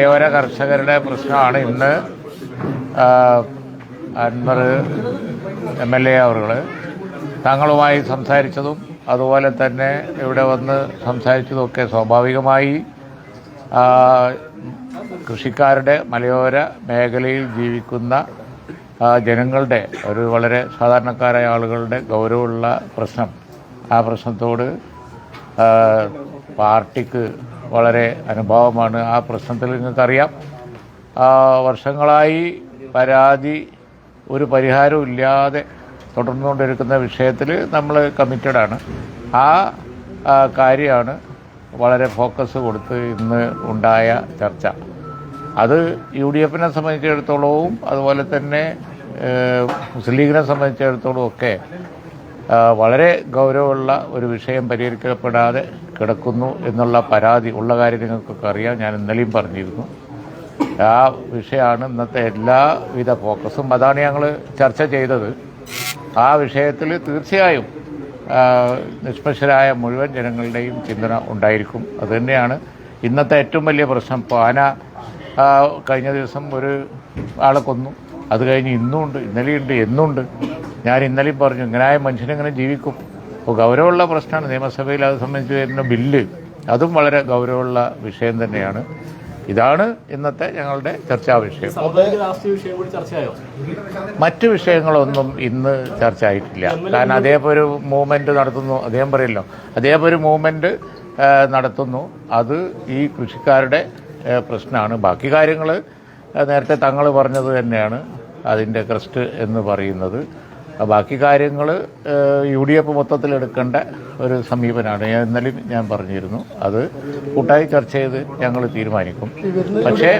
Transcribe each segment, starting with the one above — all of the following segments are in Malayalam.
മലയോര കർഷകരുടെ പ്രശ്നമാണ് ഇന്ന് അൻവർ എം എൽ എ അവർ തങ്ങളുമായി സംസാരിച്ചതും അതുപോലെ തന്നെ ഇവിടെ വന്ന് സംസാരിച്ചതുമൊക്കെ സ്വാഭാവികമായി കൃഷിക്കാരുടെ മലയോര മേഖലയിൽ ജീവിക്കുന്ന ജനങ്ങളുടെ ഒരു വളരെ സാധാരണക്കാരായ ആളുകളുടെ ഗൗരവമുള്ള പ്രശ്നം. ആ പ്രശ്നത്തോട് പാർട്ടിക്ക് വളരെ അനുഭാവമാണ്. ആ പ്രശ്നത്തിൽ നിങ്ങൾക്കറിയാം. വർഷങ്ങളായി പരാതി ഒരു പരിഹാരവും ഇല്ലാതെ തുടർന്നുകൊണ്ടിരിക്കുന്ന വിഷയത്തിൽ നമ്മൾ കമ്മിറ്റഡാണ് ആ കാര്യമാണ് വളരെ ഫോക്കസ് കൊടുത്ത് ഇന്ന് ഉണ്ടായ ചർച്ച. അത് യു ഡി എഫിനെ സംബന്ധിച്ചിടത്തോളവും അതുപോലെ തന്നെ മുസ്ലിം ലീഗിനെ സംബന്ധിച്ചിടത്തോളം ഒക്കെ വളരെ ഗൗരവമുള്ള ഒരു വിഷയം പരിഹരിക്കപ്പെടാതെ കിടക്കുന്നു എന്നുള്ള പരാതി ഉള്ള കാര്യം നിങ്ങൾക്കൊക്കെ അറിയാം. ഞാൻ ഇന്നലെയും പറഞ്ഞിരുന്നു. ആ വിഷയമാണ് ഇന്നത്തെ എല്ലാവിധ ഫോക്കസും. അതാണ് ഞങ്ങൾ ചർച്ച ചെയ്തത്. ആ വിഷയത്തിൽ തീർച്ചയായും നിഷ്പക്ഷരായ മുഴുവൻ ജനങ്ങളുടെയും ചിന്തന ഉണ്ടായിരിക്കും. അതുതന്നെയാണ് ഇന്നത്തെ ഏറ്റവും വലിയ പ്രശ്നം. ഇപ്പോൾ ആന കഴിഞ്ഞ ദിവസം ഒരു ആളെ കൊന്നു. അത് കഴിഞ്ഞ് ഇന്നുമുണ്ട് ഇന്നലെയുണ്ട് എന്നുണ്ട്. ഞാൻ ഇന്നലെയും പറഞ്ഞു ഇങ്ങനായ മനുഷ്യനെങ്ങനെ ജീവിക്കും. അപ്പോൾ ഗൗരവമുള്ള പ്രശ്നമാണ്. നിയമസഭയിൽ അത് സംബന്ധിച്ച് വരുന്ന ബില്ല്. അതും വളരെ ഗൗരവമുള്ള വിഷയം തന്നെയാണ്. ഇതാണ് ഇന്നത്തെ ഞങ്ങളുടെ ചർച്ചാ വിഷയം. മറ്റു വിഷയങ്ങളൊന്നും ഇന്ന് ചർച്ച ആയിട്ടില്ല കാരണം അദ്ദേഹം ഒരു മൂവ്മെന്റ് നടത്തുന്നു. അദ്ദേഹം പറയല്ലോ അദ്ദേഹം ഒരു മൂവ്മെന്റ് നടത്തുന്നു. അത് ഈ കൃഷിക്കാരുടെ പ്രശ്നമാണ്. ബാക്കി കാര്യങ്ങൾ നേരത്തെ തങ്ങൾ പറഞ്ഞത് തന്നെയാണ് അതിന്റെ ക്രസ്റ്റ് എന്ന് പറയുന്നത്. ബാക്കി കാര്യങ്ങൾ യു ഡി എഫ് മൊത്തത്തിൽ എടുക്കേണ്ട ഒരു സമീപനമാണ് ഞാൻ ഇന്നലെയും ഞാൻ പറഞ്ഞിരുന്നു. അത് കൂട്ടായി ചർച്ച ചെയ്ത് ഞങ്ങൾ തീരുമാനിക്കും. പക്ഷേ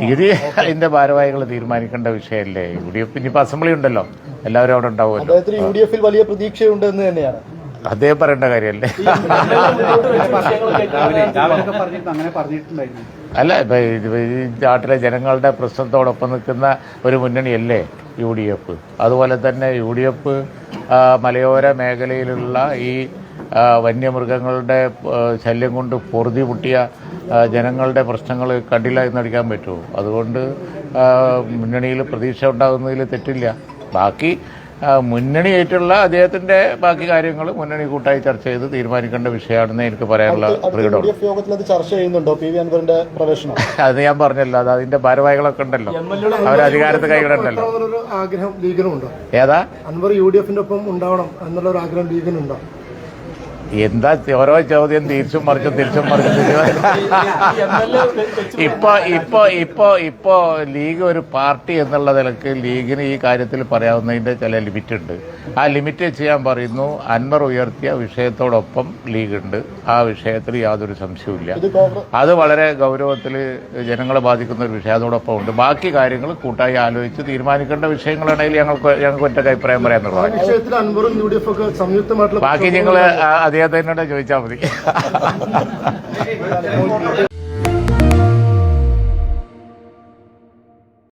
തീയതി അതിന്റെ ഭാരവാഹികൾ തീരുമാനിക്കേണ്ട വിഷയമല്ലേ? യു ഡി എഫ് ഇനിയിപ്പോൾ അസംബ്ലി ഉണ്ടല്ലോ. എല്ലാവരും അവിടെ ഉണ്ടാവുമല്ലോ. യു ഡി എഫിൽ വലിയ പ്രതീക്ഷയുണ്ട് എന്ന് തന്നെയാണ്. അദ്ദേഹം പറയേണ്ട കാര്യമല്ലേ? അല്ല ഈ നാട്ടിലെ ജനങ്ങളുടെ പ്രശ്നത്തോടൊപ്പം നിൽക്കുന്ന ഒരു മുന്നണിയല്ലേ യു ഡി എഫ് അതുപോലെ തന്നെ യു ഡി എഫ് മലയോര മേഖലയിലുള്ള ഈ വന്യമൃഗങ്ങളുടെ ശല്യം കൊണ്ട് പൊറുതി പൊട്ടിയ ജനങ്ങളുടെ പ്രശ്നങ്ങൾ കണ്ടില്ല എന്നടിക്കാൻ പറ്റുമോ? അതുകൊണ്ട് മുന്നണിയിൽ പ്രതീക്ഷ ഉണ്ടാകുന്നതിൽ തെറ്റില്ല. ബാക്കി മുന്നണിയായിട്ടുള്ള അദ്ദേഹത്തിന്റെ ബാക്കി കാര്യങ്ങൾ മുന്നണി കൂട്ടായി ചർച്ച ചെയ്ത് തീരുമാനിക്കേണ്ട വിഷയമാണെന്ന് എനിക്ക് പറയാനുള്ള ഫ്രീഡം അത് ചർച്ച ചെയ്യുന്നുണ്ടോ? പി അൻവറിന്റെ പ്രവേശനം. അത് ഞാൻ പറഞ്ഞല്ലോ അത് അതിന്റെ ഭാരവാഹികളൊക്കെ ഉണ്ടല്ലോ. അവർ അധികാരത്ത് കൈവിടണ്ടല്ലോ. ഒരു ആഗ്രഹം ലീഗിനുണ്ടോ ഏതാ? അൻവർ യു ഡി എഫിന്റെ ഒപ്പം ഉണ്ടാവണം എന്നുള്ള ഒരു ആഗ്രഹം ലീഗിനുണ്ടോ? എന്താ ഓരോ ചോദ്യം തിരിച്ചും മറിച്ചും തിരിച്ചും മറിച്ചും തിരിച്ചും ഇപ്പൊ ഇപ്പൊ ഇപ്പൊ ഇപ്പൊ ലീഗ് ഒരു പാർട്ടി എന്നുള്ള നിലയ്ക്ക് ലീഗിന് ഈ കാര്യത്തിൽ പറയാവുന്നതിന്റെ ചില ലിമിറ്റ് ഉണ്ട് ആ ലിമിറ്റ് ചെയ്യാൻ പറയുന്നു അൻവർ ഉയർത്തിയ വിഷയത്തോടൊപ്പം ലീഗ് ഉണ്ട് ആ വിഷയത്തിൽ യാതൊരു സംശയവുമില്ല. അത് വളരെ ഗൗരവത്തിൽ ജനങ്ങളെ ബാധിക്കുന്ന ഒരു വിഷയം. അതോടൊപ്പം ഉണ്ട്. ബാക്കി കാര്യങ്ങൾ കൂട്ടായി ആലോചിച്ച് തീരുമാനിക്കേണ്ട വിഷയങ്ങളാണെങ്കിൽ ഞങ്ങൾക്ക് ഞങ്ങൾക്ക് ഒറ്റ അഭിപ്രായം പറയാൻ ബാക്കി നിങ്ങൾ അദ്ദേഹത്തിനോട് ചോദിച്ചാൽ മതി.